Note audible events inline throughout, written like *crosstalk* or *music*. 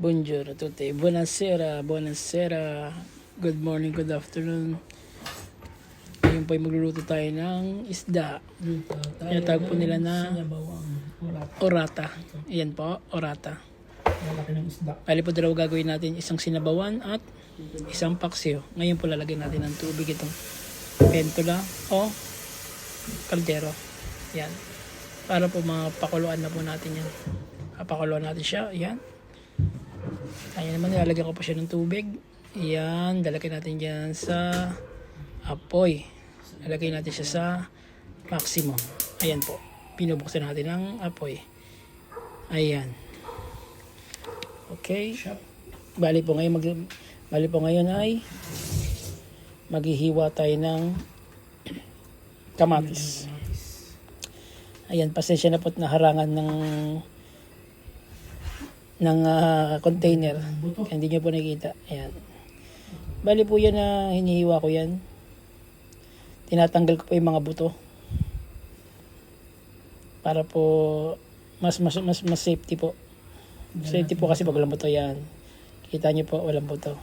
Buongiorno a tutti. Buonasera, buonasera. Good morning, good afternoon. Ngayon po ay magluluto tayo ng isda. Tayo Tinatawag po nila na orata. Ayan po, orata. Bali po dalawa gagawin natin, isang sinabawan at isang paksiw. Ngayon po lalagyan natin ng tubig itong pentula o kaldero. Yan. Para po mapakuluan na po natin yan. Papakuluan natin siya. Yan. Ayan naman, nilalagyan ko po siya ng tubig. Yan, dalagyan natin dyan sa apoy. Lalagay natin siya sa maximum. Ayan po. Pinubuksan natin ang apoy. Ayan. Okay. Bali po ngayon mag bali po ngayon ay maghihiwa tayo ng kamatis. Ayan, pasensya na po't naharangan ng ng ah, container. Kaya hindi nyo po nakikita. Ayan. Bali po yan na hinihiwa ko yan. Tinatanggal ko po yung mga buto. Para po mas mas mas, mas safety po. Safety po kasi pag walang buto yan. Kita nyo po, walang buto.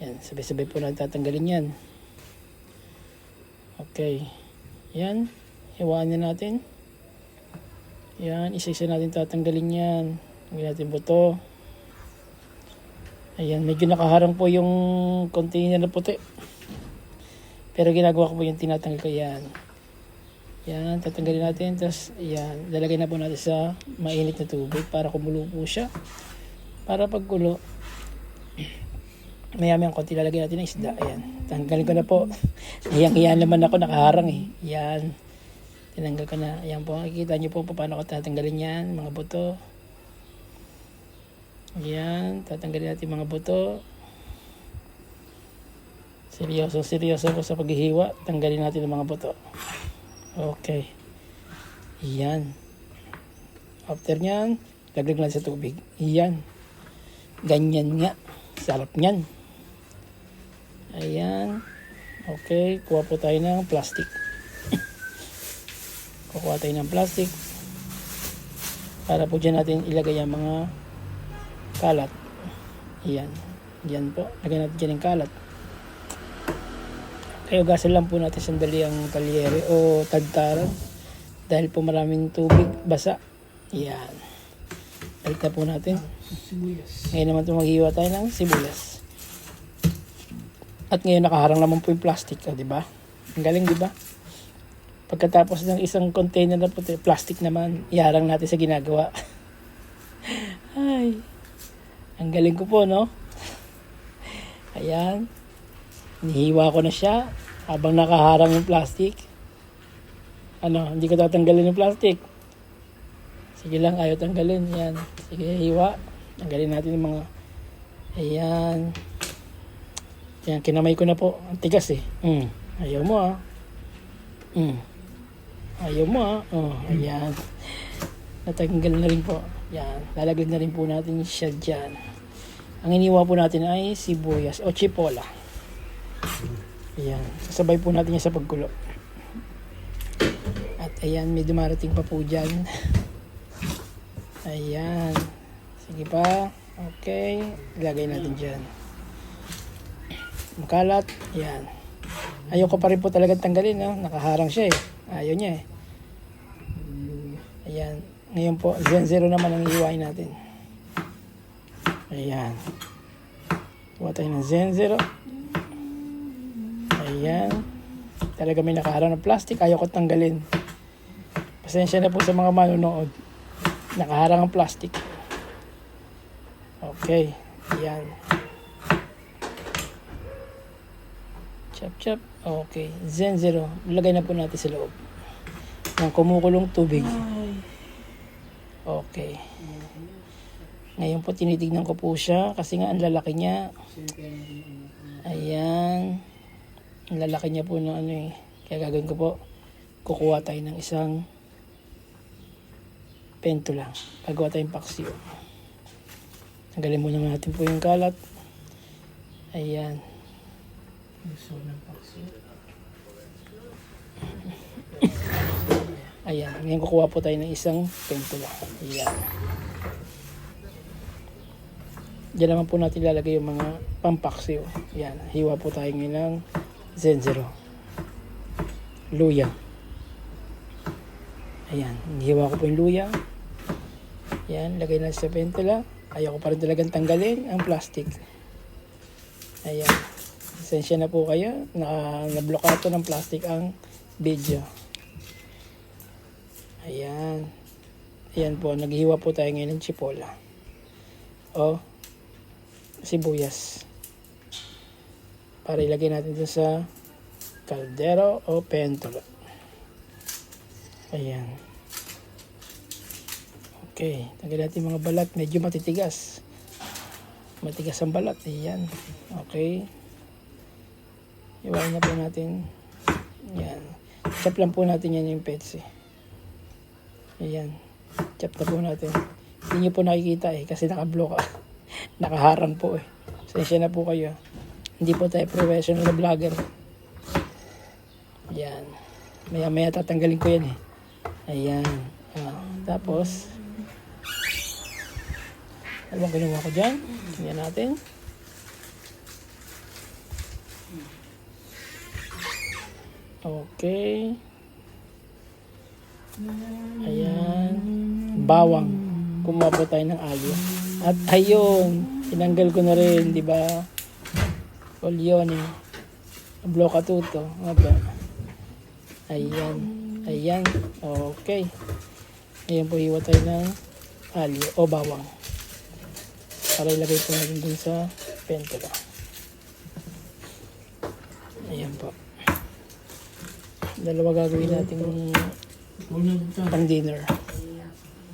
Yan, sabay-sabay po natin tatanggalin yan. Okay. Yan. Hiwaan na natin. Yan, isa-isa natin tatanggalin yan. Tanggalin natin buto. Ayan, medyo nakaharang po yung container na puti. Pero ginagawa ko po yung tinatanggal ko yan. Yan, tatanggalin natin. Tapos, yan, lalagay na po natin sa mainit na tubig para kumulo po siya. Para pagkulo, *clears throat* maya maya konti lalagyan natin ng isda. Ayan, tanggalin ko na po. *laughs* Hiyang-hiyan naman ako, nakaharang eh. Yan, tinanggal ko na. Ayan po, makikita nyo po paano ko tatanggalin yan, mga buto. Ayan, tatanggalin natin mga buto. Seryoso, seryoso ko sa paghihiwa. Tanggalin natin ang mga buto. Okay. Yan. After nyan, laglag lang sa tubig. Yan. Ganyan nga. Sarap nyan. Ayan. Okay. Kuha po tayo ng plastic. *coughs* Kukuha tayo ng plastic. Para po dyan natin ilagay ang mga kalat. Ayan. Yan po. Lagyan natin dyan yung kalat. Kaya ugasan lang po natin sandali ang kalyere o tagtaran. Dahil po maraming tubig, basa. Yan. Balik na po natin. Sibuyas. Ngayon naman ito maghiwa tayo ng sibuyas. At ngayon nakaharang naman po yung plastic, oh, di ba? Ang galing, di ba? Pagkatapos ng isang container na puti, plastic naman, iharang natin sa ginagawa. *laughs* Ay, ang galing ko po, no? Ayan. Nihiwa ko na siya habang nakaharang yung plastic. Ano, hindi ko tatanggalin yung plastic. Sige lang, ayaw tanggalin. Yan. Sige, hiwa. Tanggalin natin yung mga... Ayan. Yan, kinamay ko na po. Ang tigas eh. Mm. Ayaw mo ah. Mm. Ayaw mo ah. Oh, ayan. Natanggal na rin po. Yan. Lalaglag na rin po natin siya dyan. Ang iniwa po natin ay sibuyas o chipola. Ayan. Sasabay po natin yan sa pagkulo. At ayan, may dumarating pa po dyan. Ayan. Sige pa. Okay. Ilagay natin dyan. Makalat. Ayan. Ayaw ko pa rin po talagang tanggalin. No? Nakaharang siya eh. Ayaw niya eh. Ayan. Ngayon po, 0 naman ang iiwain natin. Ayan. Kuha tayo ng Zen 0. Ayan. Talaga may nakaharang ng plastic. Ayaw ko tanggalin. Pasensya na po sa mga manonood. Nakaharang ang plastic. Okay. Ayan. Chop chop. Okay. Zen 0. Lagay na po natin sa loob. Ng kumukulong tubig. Okay. Ngayon po tinitignan ko po siya kasi nga ang lalaki niya. Ayan. Ang lalaki niya po ng ano eh. Kaya gagawin ko po. Kukuha tayo ng isang pento lang. Gagawa tayong paksiw. Tanggalin muna natin po yung kalat. Ayan. Gusto ng pakso. Ayan. Ngayon kukuha po tayo ng isang pento lang. Ayan. Diyan naman po natin lalagay yung mga pampaksiw. Yan, hiwa po tayo ngayon ng Zenzero. Luya. Ayan, hiwa ko po yung luya. Yan, lagay na sa pentula. Ayaw ko pa rin talagang tanggalin ang plastic. Ayan. Esensya na po kayo. Na, nablokato ng plastic ang video. Ayan. Ayan po, naghiwa po tayo ngayon ng chipola. O, sibuyas. Para ilagay natin ito sa kaldero o pentola. Ayan. Okay, tanggal natin mga balat. Medyo matitigas. Matigas ang balat. Ayan. Okay. Iwain na po natin. Ayan. Chop lang po natin yan yung pets eh. Ayan. Chop na po natin. Hindi nyo po nakikita eh kasi nakablock ka. Nakaharang po eh. Sensya na po kayo. Hindi po tayo professional na vlogger. Ayan. Maya maya tatanggalin ko yan eh. Ayan. Ah, tapos, ano bang ginawa ko dyan? Tingnan natin. Okay. Ayan. Bawang. Kumuha po tayo ng alyo. At ayun, tinanggal ko na rin, di ba? All yun eh. Bloka tuto. Aba. Ayan. Ayan. Okay. Ayan po, hiwa tayo ng alyo o bawang. Para ilagay po natin dun sa pentula. Ayan po. Dalawa gagawin natin pang dinner.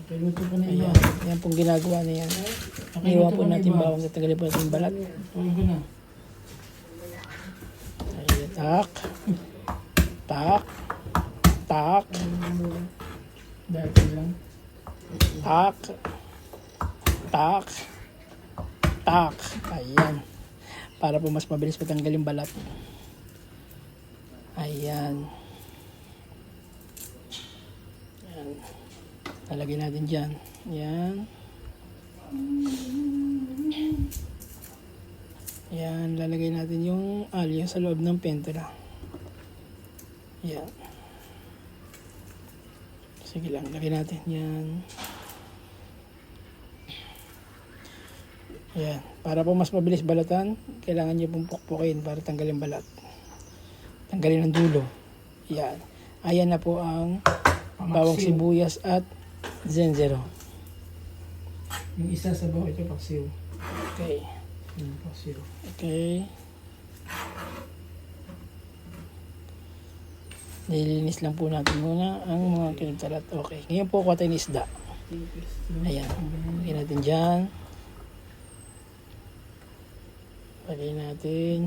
Okay, luto pa na. Ayan. Yan pong ginagawa na yan. Okay, Iwa po natin bawang. Tatanggalin po natin yung balat. Huwag ko na. Ayan. Tak. Tak. Tak. Dati lang. Tak. Tak. Tak. Ayan. Para po mas mabilis matanggal yung balat. Ayan. Ayan. Lalagyan natin dyan. Ayan. Ayan. Lalagay natin yung alyo sa loob ng pentula. Ayan. Sige lang. Lagay natin. Ayan. Ayan. Para po mas mabilis balatan, kailangan nyo pong pukpukin para tanggalin balat. Tanggalin ang dulo. Ayan. Ayan na po ang bawang sibuyas at zenzero. Yung isa sa bawah ito, paksiw. Okay. Yung paksiw. Okay. Nililinis lang po natin muna ang mga kinutalat. Okay. Ngayon po kuha tayo ng isda. Ayan. Lagyan natin dyan. Lagyan natin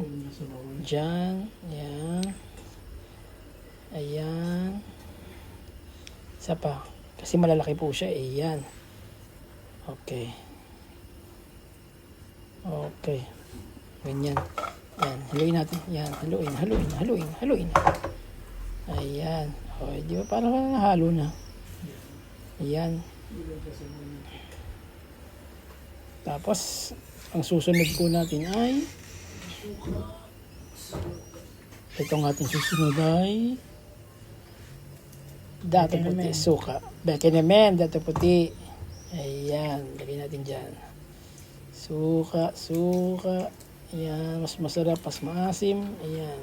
dyan. Ayan. Ayan. Isa pa. Kasi malalaki po siya. eh. Ayan. Okay. Okay. Ganyan. Yan. Haluin natin. Yan. Haluin. Haluin. Haluin. Haluin. Ayan. O, di ba? Parang nahalo na. Ayan. Tapos, ang susunod po natin ay itong ating susunod ay dato puti, suka. Bekenemen, dato puti. Ayan, lagyan natin dyan. Suka, suka. Ayan, mas masarap, mas maasim. Ayan.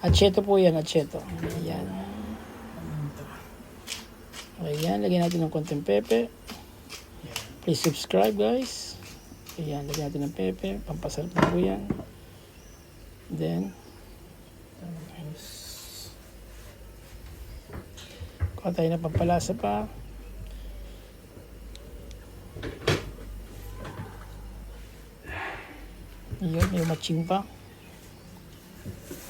Acheto po yan, acheto. Ayan. Ayan, lagyan natin ng konting pepe. Please subscribe guys. Ayan, lagyan natin ng pepe. Pampasarap na po yan. Then, tayo ng pampalasa pa. Yun, yung matching pa.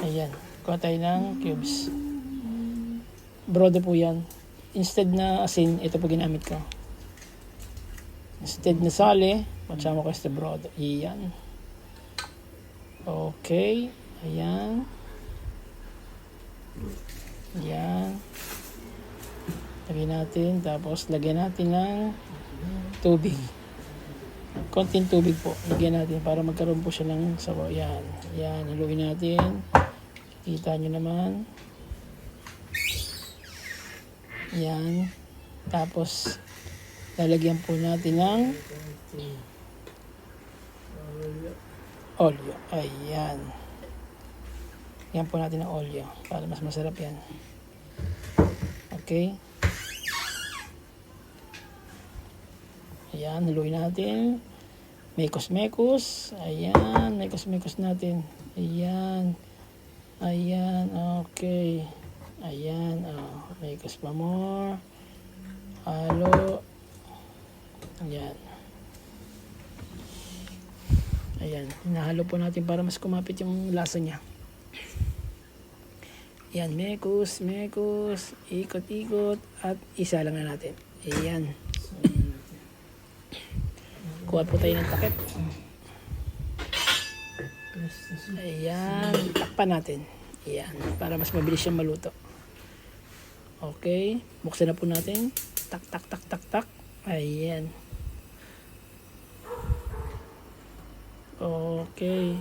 Ayan, kuha tayo ng cubes. Brodo po yan. Instead na asin, ito po ginamit ko. Instead na sali, magsama ko sa brodo. Iyan. Okay. Ayan. Ayan. Lagyan natin. Tapos, lagyan natin ng tubig. konting tubig po. Lagyan natin para magkaroon po siya ng sabaw. Yan. Yan. Haluin natin. Kita nyo naman. Yan. Tapos, lalagyan po natin ng olyo. Ayan. Yan po natin ng olyo para mas masarap yan. Okay. Ayan, haluin natin. Mekos-mekos. Ayan, mekos-mekos natin. Ayan. Ayan, okay. Ayan, oh. Mekos pa more. Halo. Ayan. Ayan, hinahalo po natin para mas kumapit yung lasa niya. Ayan, mekos, mekos, ikot-ikot, at isa lang na natin. Ayan. Kuha po tayo ng takip. Ayan, takpan natin. Ayan, para mas mabilis siyang maluto. Okay, buksan na po natin. Tak, tak, tak, tak, tak. Ayan. Okay.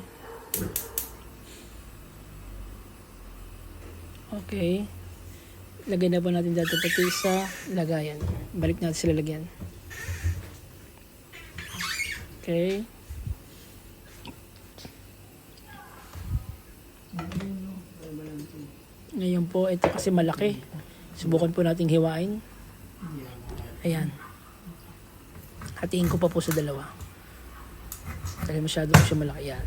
Okay. Lagay na po natin dito pati sa lagayan. Balik natin sa lalagyan. Okay. Ngayon po, ito kasi malaki. Subukan po nating hiwain. Ayan. Hatiin ko pa po sa dalawa. Kasi masyado po siya malaki. Yan.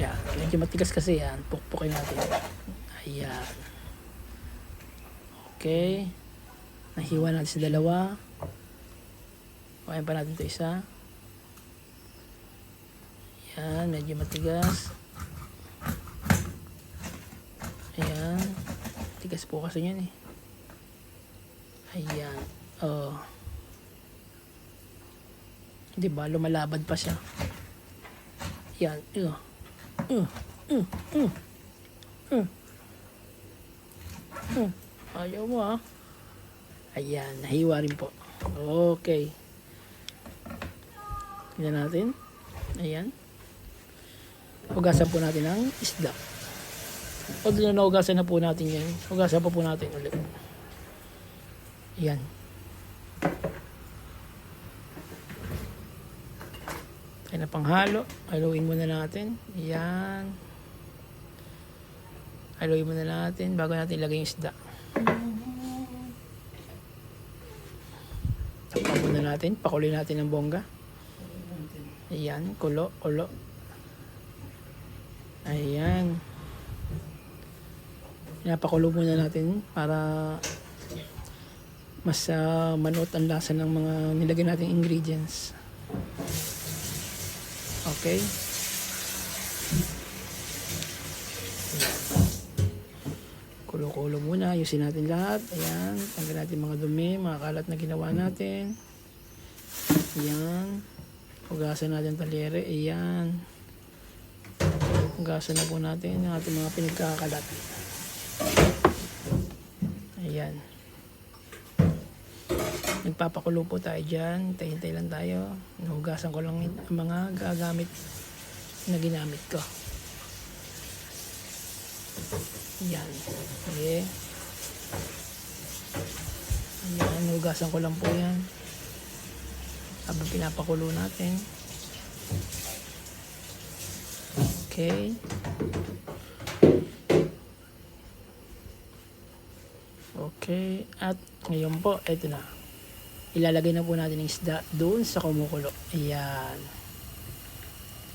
Yan. Medyo matigas kasi yan. Pukpukin natin. Ayan. Okay. Nahiwa natin sa dalawa. Kuhain pa natin ito isa. Yan. Medyo matigas. Ayan. Tigas po kasi yan eh. Ayan. Oh. Di ba? Lumalabad pa siya. Yan. Uh. Uh. Uh. Uh. Uh. Uh. Ayaw mo ah. Ayan. Nahiwa rin po. Okay. Tingnan natin. Ayan. Hugasan po natin ang isda. O na hugasan na po natin yan. Hugasan pa po natin ulit. Yan. Kaya na panghalo. Haluin muna natin. Yan. Haluin muna natin bago natin ilagay yung isda. Takpan muna natin. Pakuloy natin ng bongga. Ayan. Kulo. Kulo. Ayan. Pinapakulo muna natin para mas uh, manuot ang lasa ng mga nilagay nating ingredients. Okay. Kulo-kulo muna. Ayusin natin lahat. Ayan. Tanggal natin mga dumi, mga kalat na ginawa natin. Ayan. Hugasan natin talyere. Ayan. Hugasan na po natin ang ating mga pinagkakalat. Ayan. Nagpapakulo po tayo dyan. Hintay-hintay lang tayo. Nahugasan ko lang yung mga gagamit na ginamit ko. Yan. Okay. Yan. Nahugasan ko lang po yan. Habang pinapakulo natin. Okay. Okay. At ngayon po, eto na. Ilalagay na po natin ang isda doon sa kumukulo. Ayan.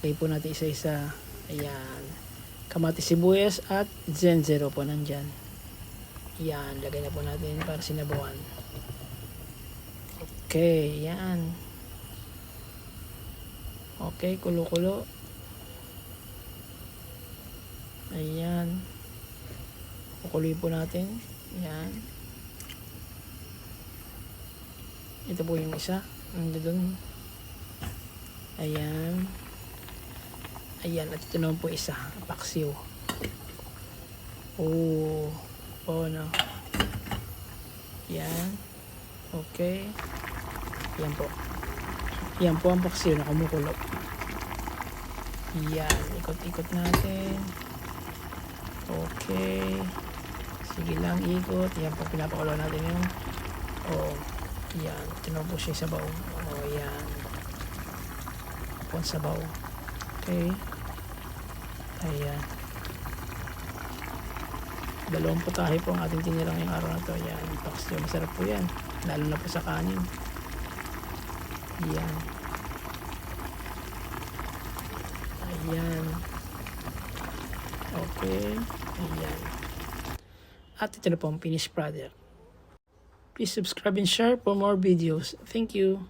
Lagay po natin isa-isa. Ayan. Kamatis sibuyas at zenzero po nandyan. Ayan. Lagay na po natin para sinabawan. Okay. Ayan. Okay. Kulo-kulo. Ayan. Kukuloy po natin. Ayan. Ito po yung isa. Nandito dun. Ayan. Ayan. At ito naman po isa. Paksiw. Oh. Oh, no. Ayan. Okay. Yan po. Yan po ang paksiw na kumukulo. Yan. Ikot-ikot natin. Okay. Sige lang, ikot. Yan po, pinapakulo natin yung Oh, yan. Tinubos siya sa baw. Oh, yan. Po sa baw. Okay. Ayan. Dalawang putahe po ang ating tinirang yung araw na to. Yan. Paksiw. Masarap po yan. Lalo na po sa kanin. Yan. Ayan. Okay. Ayan. At ito na po ang finished product. Please subscribe and share for more videos. Thank you.